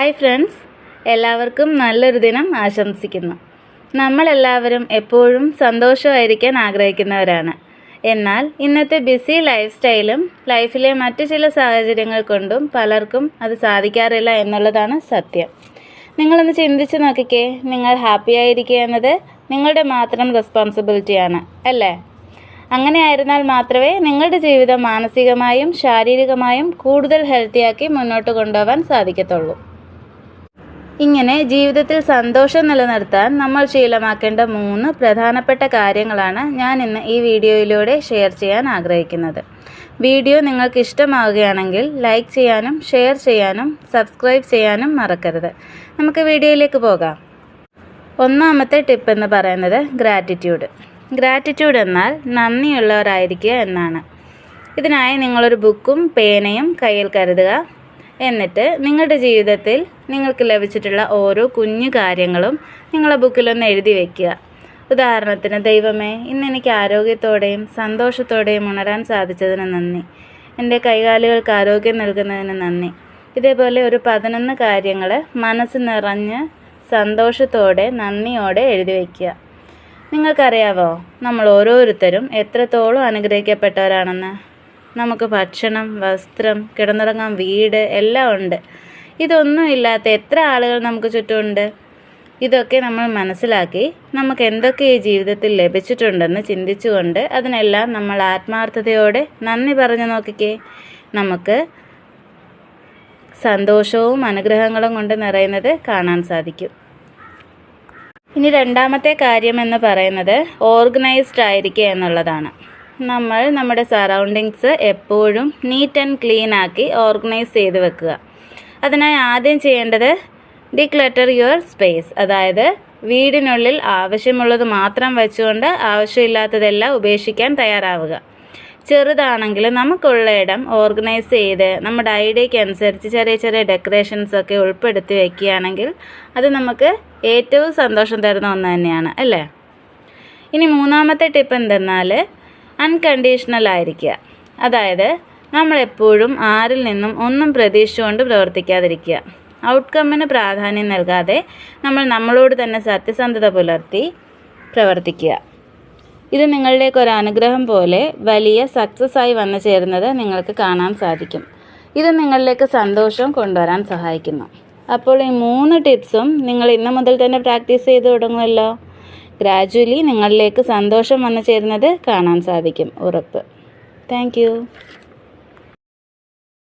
Hi friends. എല്ലാവർക്കും നല്ലൊരു ദിനം ആശംസിക്കുന്നു. നമ്മളെല്ലാവരും എപ്പോഴും സന്തോഷമായിരിക്കാൻ ആഗ്രഹിക്കുന്നവരാണ്. എന്നാൽ ഇന്നത്തെ ബിസി ലൈഫ് സ്റ്റൈലും ലൈഫിലെ മറ്റു ചില സാഹചര്യങ്ങൾ കൊണ്ടും പലർക്കും അത് സാധിക്കാറില്ല എന്നുള്ളതാണ് സത്യം. നിങ്ങളൊന്ന് ചിന്തിച്ച് നോക്കിക്കേ. നിങ്ങൾ ഹാപ്പി ആയിരിക്കുക എന്നത് നിങ്ങളുടെ മാത്രം റെസ്പോൺസിബിലിറ്റിയാണ് അല്ലേ? അങ്ങനെയായിരുന്നാൽ മാത്രമേ നിങ്ങളുടെ ജീവിതം മാനസികമായും ശാരീരികമായും കൂടുതൽ ഹെൽത്തിയാക്കി മുന്നോട്ട് കൊണ്ടുപോകാൻ സാധിക്കത്തുള്ളൂ. ഇങ്ങനെ ജീവിതത്തിൽ സന്തോഷം നിലനിർത്താൻ നമ്മൾ ശീലമാക്കേണ്ട മൂന്ന് പ്രധാനപ്പെട്ട കാര്യങ്ങളാണ് ഞാൻ ഇന്ന് ഈ വീഡിയോയിലൂടെ ഷെയർ ചെയ്യാൻ ആഗ്രഹിക്കുന്നത്. വീഡിയോ നിങ്ങൾക്ക് ഇഷ്ടമാവുകയാണെങ്കിൽ ലൈക്ക് ചെയ്യാനും ഷെയർ ചെയ്യാനും സബ്സ്ക്രൈബ് ചെയ്യാനും മറക്കരുത്. നമുക്ക് വീഡിയോയിലേക്ക് പോകാം. ഒന്നാമത്തെ ടിപ്പ് എന്ന് പറയുന്നത് ഗ്രാറ്റിറ്റ്യൂഡ്. ഗ്രാറ്റിറ്റ്യൂഡ് എന്നാൽ നന്ദിയുള്ളവരായിരിക്കുക എന്നാണ്. ഇതിനായി നിങ്ങളൊരു ബുക്കും പേനയും കയ്യിൽ കരുതുക. എന്നിട്ട് നിങ്ങളുടെ ജീവിതത്തിൽ നിങ്ങൾക്ക് ലഭിച്ചിട്ടുള്ള ഓരോ കുഞ്ഞു കാര്യങ്ങളും നിങ്ങളെ ബുക്കിലൊന്ന് എഴുതി വയ്ക്കുക ഉദാഹരണത്തിന് ദൈവമേ ഇന്ന് എനിക്ക് ആരോഗ്യത്തോടെയും സന്തോഷത്തോടെയും ഉണരാൻ സാധിച്ചതിന് നന്ദി. എന്റെ കൈകാലുകൾക്ക് ആരോഗ്യം നൽകുന്നതിന് നന്ദി. ഇതേപോലെ ഒരു പതിനൊന്ന് കാര്യങ്ങൾ മനസ്സ് നിറഞ്ഞ് സന്തോഷത്തോടെ നന്ദിയോടെ എഴുതി വയ്ക്കുക നിങ്ങൾക്കറിയാവോ നമ്മൾ ഓരോരുത്തരും എത്രത്തോളം അനുഗ്രഹിക്കപ്പെട്ടവരാണെന്ന്? നമുക്ക് ഭക്ഷണം വസ്ത്രം കിടന്നുറങ്ങാൻ വീട് എല്ലാം ഉണ്ട്. ഇതൊന്നും ഇല്ലാത്ത എത്ര ആളുകൾ നമുക്ക് ചുറ്റുമുണ്ട്? ഇതൊക്കെ നമ്മൾ മനസ്സിലാക്കി നമുക്ക് എന്തൊക്കെ ഈ ജീവിതത്തിൽ ലഭിച്ചിട്ടുണ്ടെന്ന് ചിന്തിച്ചുകൊണ്ട് അതിനെല്ലാം നമ്മൾ ആത്മാർത്ഥതയോടെ നന്ദി പറഞ്ഞു നോക്കിക്കേ. നമുക്ക് സന്തോഷവും അനുഗ്രഹങ്ങളും കൊണ്ട് നിറയുന്നത് കാണാൻ സാധിക്കും. ഇനി രണ്ടാമത്തെ കാര്യം എന്ന് പറയുന്നത് ഓർഗനൈസ്ഡ് ആയിരിക്കുക എന്നുള്ളതാണ്. നമ്മൾ നമ്മുടെ സറൗണ്ടിങ്സ് എപ്പോഴും നീറ്റ് ആൻഡ് ക്ലീൻ ആക്കി ഓർഗനൈസ് ചെയ്ത് വെക്കുക. അതിനായി ആദ്യം ചെയ്യേണ്ടത് ഡിക്ലറ്റർ യുവർ സ്പേസ് അതായത് വീടിനുള്ളിൽ ആവശ്യമുള്ളത് മാത്രം വെച്ചുകൊണ്ട് ആവശ്യമില്ലാത്തതെല്ലാം ഉപേക്ഷിക്കാൻ തയ്യാറാവുക. ചെറുതാണെങ്കിലും നമുക്കുള്ള ഇടം ഓർഗനൈസ് ചെയ്ത് നമ്മുടെ ഐഡിയയ്ക്ക് അനുസരിച്ച് ചെറിയ ചെറിയ ഡെക്കറേഷൻസ് ഒക്കെ ഉൾപ്പെടുത്തി വെക്കുകയാണെങ്കിൽ അത് നമുക്ക് ഏറ്റവും സന്തോഷം തരുന്ന ഒന്ന് തന്നെയാണ് അല്ലേ? ഇനി മൂന്നാമത്തെ ടിപ്പ് എന്തെന്നാൽ അൺകണ്ടീഷണൽ ആയിരിക്കുക. അതായത് നമ്മളെപ്പോഴും ആരിൽ നിന്നും ഒന്നും പ്രതീക്ഷിച്ചുകൊണ്ട് പ്രവർത്തിക്കാതിരിക്കുക. ഔട്ട്കമ്മിന് പ്രാധാന്യം നൽകാതെ നമ്മൾ നമ്മളോട് തന്നെ സത്യസന്ധത പുലർത്തി പ്രവർത്തിക്കുക. ഇത് നിങ്ങളുടെയൊക്കെ ഒരു അനുഗ്രഹം പോലെ വലിയ സക്സസ് ആയി വന്നു ചേരുന്നത് നിങ്ങൾക്ക് കാണാൻ സാധിക്കും. ഇത് നിങ്ങളിലേക്ക് സന്തോഷം കൊണ്ടുവരാൻ സഹായിക്കുന്നു. അപ്പോൾ ഈ മൂന്ന് ടിപ്സും നിങ്ങൾ ഇന്ന് മുതൽ തന്നെ പ്രാക്ടീസ് ചെയ്ത് തുടങ്ങുമല്ലോ ഗ്രാജുവലി നിങ്ങളിലേക്ക് സന്തോഷം വന്നു ചേരുന്നത് കാണാൻ സാധിക്കും. ഉറപ്പ്. താങ്ക്